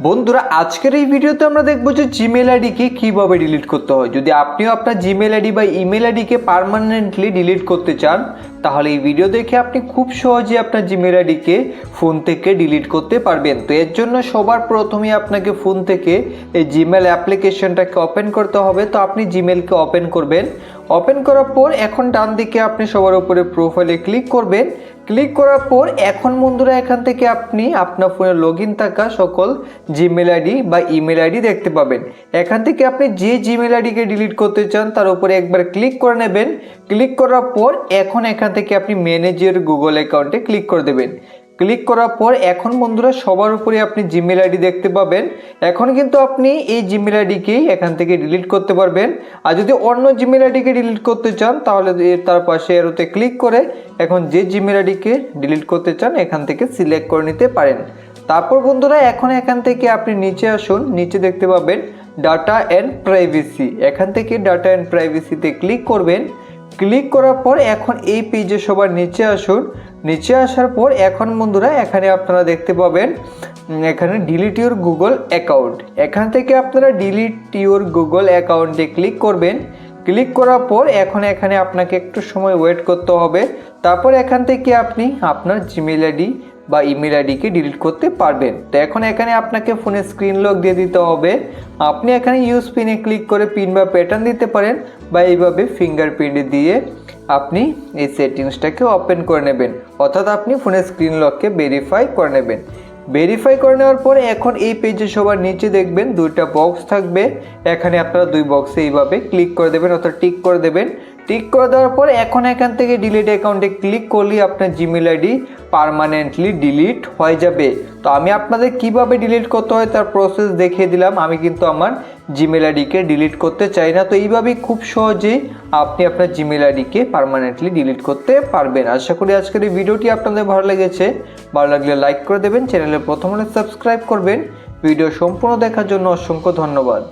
বন্ধুরা, আজকের এই ভিডিওতে আমরা দেখব যে জিমেল আইডিকে কীভাবে ডিলিট করতে হয়। যদি আপনিও আপনার জিমেল আইডি বা ইমেল আইডিকে পারমানেন্টলি ডিলিট করতে চান, তাহলে এই ভিডিও দেখে আপনি খুব সহজে আপনার জিমেল আইডিকে ফোন থেকে ডিলিট করতে পারবেন। তো এর জন্য সবার প্রথমে আপনাকে ফোন থেকে এই জিমেল অ্যাপ্লিকেশনটাকে ওপেন করতে হবে। তো আপনি জিমেলকে ওপেন করবেন। ওপেন করার পর এখন ডান দিকে আপনি সবার উপরে প্রোফাইলে ক্লিক করবেন। ক্লিক করার পর এখন বন্ধুরা এখান থেকে আপনি আপনার ফোনে লগ ইন থাকা সকল জিমেল আইডি বা ইমেল আইডি দেখতে পাবেন। এখান থেকে আপনি যে জিমেল আইডিকে ডিলিট করতে চান, তার উপরে একবার ক্লিক করে নেবেন। ক্লিক করার পর এখন এখান থেকে আপনি ম্যানেজের গুগল অ্যাকাউন্টে ক্লিক করে দেবেন। ক্লিক করার পর এখন বন্ধুরা সবার উপরে আপনি জিমেল আইডি দেখতে পাবেন। এখন কিন্তু আপনি এই জিমেল আইডিকেই এখান থেকে ডিলিট করতে পারবেন। আর যদি অন্য জিমেল আইডিকে ডিলিট করতে চান, তাহলে তার পাশে এরোতে ক্লিক করে এখন যে জিমেল আইডিকে ডিলিট করতে চান, এখান থেকে সিলেক্ট করে নিতে পারেন। তারপর বন্ধুরা এখন এখান থেকে আপনি নিচে আসুন। নিচে দেখতে পাবেন ডাটা অ্যান্ড প্রাইভেসি এখান থেকে ডাটা অ্যান্ড প্রাইভেসিতে ক্লিক করবেন। ক্লিক করার পর এখন এই পেজে সবার নিচে আসুন। নিচে আসার পর এখন বন্ধুরা এখানে আপনারা দেখতে পাবেন এখানে ডিলিট ইউর গুগল অ্যাকাউন্ট এখান থেকে আপনারা ডিলিট ইউর গুগল অ্যাকাউন্টে ক্লিক করবেন। ক্লিক করার পর এখন এখানে আপনাকে একটু সময় ওয়েট করতে হবে। তারপর এখান থেকে আপনি আপনার জিমেল আইডি বা ইমেল আইডিকে ডিলিট করতে পারবেন। তো এখন এখানে আপনাকে ফোনে স্ক্রিন লক দিয়ে দিতে হবে। আপনি এখানে ইউজ পিনে ক্লিক করে পিন বা প্যাটার্ন দিতে পারেন বা এইভাবে ফিঙ্গারপ্রিন্ট দিয়ে আপনি এই সেটিংসটাকে ওপেন করে নেবেন। অর্থাৎ আপনি ফোনের স্ক্রিন লককে ভেরিফাই করে নেবেন। ভেরিফাই করে নেওয়ার পরে এখন এই পেজে সবার নিচে দেখবেন দুইটা বক্স থাকবে। এখানে আপনারা দুই বক্সে এইভাবে ক্লিক করে দেবেন অর্থাৎ টিক করে দেবেন। টিক করে দেওয়ার পর এখন এখান থেকে ডিলিট অ্যাকাউন্টে ক্লিক করলেই আপনার জিমেল আইডি পারমানেন্টলি ডিলিট হয়ে যাবে। তো আমি আপনাদের কীভাবে ডিলিট করতে হয় তার প্রসেস দেখিয়ে দিলাম। আমি কিন্তু আমার জিমেল আইডিকে ডিলিট করতে চাই না। তো এইভাবেই খুব সহজেই আপনি আপনার জিমেল আইডিকে পারমানেন্টলি ডিলিট করতে পারবেন। আশা করি আজকের এই ভিডিওটি আপনাদের ভালো লেগেছে। ভালো লাগলে লাইক করে দেবেন। চ্যানেলে প্রথমে সাবস্ক্রাইব করবেন। ভিডিও সম্পূর্ণ দেখার জন্য অসংখ্য ধন্যবাদ।